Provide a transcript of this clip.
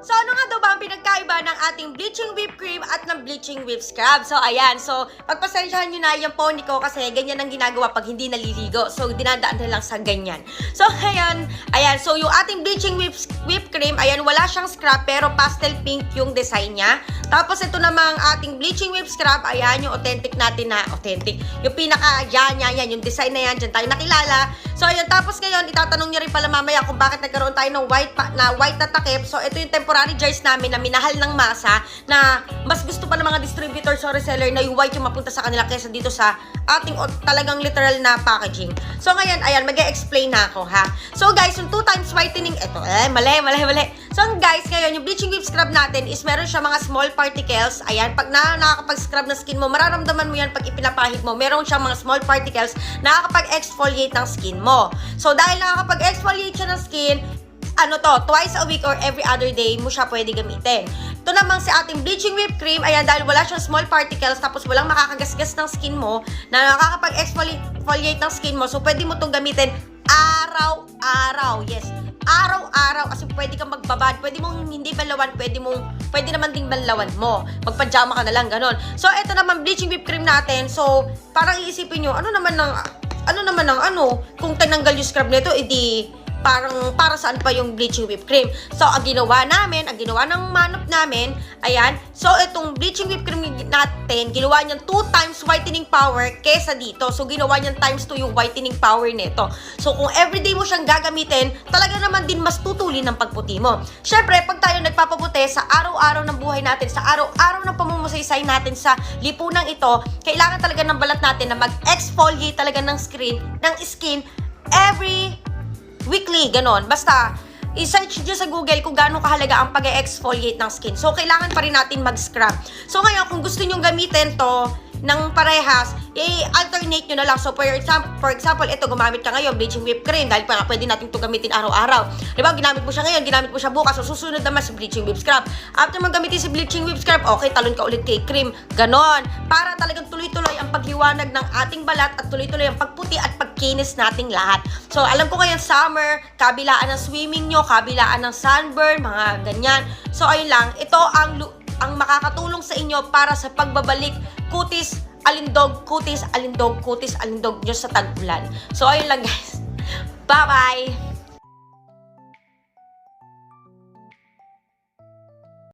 So ano nga daw ba ang pinagkaiba ng ating bleaching whipped cream at ng bleaching whipped scrub? So ayan, so pagpasensyahan nyo na yung pony ko kasi ganyan ang ginagawa pag hindi naliligo. So dinadaan na lang sa ganyan. So ayan, ayan, so yung ating bleaching whipped, whipped cream, ayan, wala siyang scrub pero pastel pink yung design niya. Tapos ito namang ating bleaching whipped scrub, ayan, yung authentic natin na, authentic, yung pinaka, yan, yan, yan, yung design na yan, dyan tayo nakilala. So ayun, tapos ngayon, itatanong niyo rin pala mamaya kung bakit nagkaroon tayo ng white, na white na takip. So ito yung temporary jars namin na minahal ng masa na mas gusto pa ng mga distributors or reseller na yung white yung mapunta sa kanila kaysa dito sa ating talagang literal na packaging. So ngayon, ayan, mag explain na ako ha. So guys, yung two times whitening, ito, eh, mali, mali, mali. So guys, ngayon, yung bleaching whip scrub natin is meron siya mga small particles. Ayan, pag na nakakapag-scrub ng skin mo, mararamdaman mo yan pag ipinapahid mo. Meron siyang mga small particles na nakakapag-exfoliate ng skin mo. So dahil nakakapag-exfoliate siya ng skin, ano to, twice a week or every other day mo siya pwede gamitin. Ito namang si ating bleaching whipped cream, ayan, dahil wala siyang small particles, tapos walang makakagasgas ng skin mo, na nakakapag-exfoliate ng skin mo, so pwede mo itong gamitin araw-araw. Yes, araw-araw kasi pwede kang magbabad, pwede mong hindi banlawan, pwede mong pwede naman ding banlawan mo. Magpajama ka na lang ganon. So ito naman bleaching whipped cream natin. So parang iisipin nyo, ano naman ng ano naman ng ano, kung tinanggal yung scrub nito, edi parang para saan pa yung bleaching whipped cream. So, ang ginawa namin, ang ginawa ng manop namin, ayan, so itong bleaching whipped cream natin, ginawa niyang 2 times whitening power kesa dito. So, ginawa niyang times 2 yung whitening power nito. So, kung everyday mo siyang gagamitin, talaga naman din mas tutuli ng pagputi mo. Syempre, pag tayo nagpapaputi sa araw-araw ng buhay natin, sa araw-araw ng pamumusaysay natin sa lipunang ito, kailangan talaga ng balat natin na mag-exfoliate talaga ng screen, ng skin every weekly, ganon. Basta, i-search nyo sa Google kung gaano kahalaga ang pag-exfoliate ng skin. So, kailangan pa rin natin mag-scrub. So, ngayon, kung gusto nyo gamitin to ng parehas, i-alternate nyo na lang. So, for example, for example, ito, gumamit ka ngayon, bleaching whipped cream, dahil pa pwede natin ito gamitin araw-araw. Di ba, ginamit mo siya ngayon, ginamit mo siya bukas, so susunod naman si bleaching whipped scrub. After mo gamitin si bleaching whipped scrub, okay, talon ka ulit kay cream. Ganon. Para talagang tuloy-tuloy ang pagliwanag ng ating balat at tuloy-tuloy ang pagputi at pagkinis nating lahat. So, alam ko ngayon, summer, kabilaan ng swimming nyo, kabilaan ng sunburn, mga ganyan. So, ayun lang, ito ang ang makakatulong sa inyo para sa pagbabalik kutis, alindog, kutis, alindog, kutis, alindog nyo sa tag-ulan. So, ayun lang guys. Bye-bye!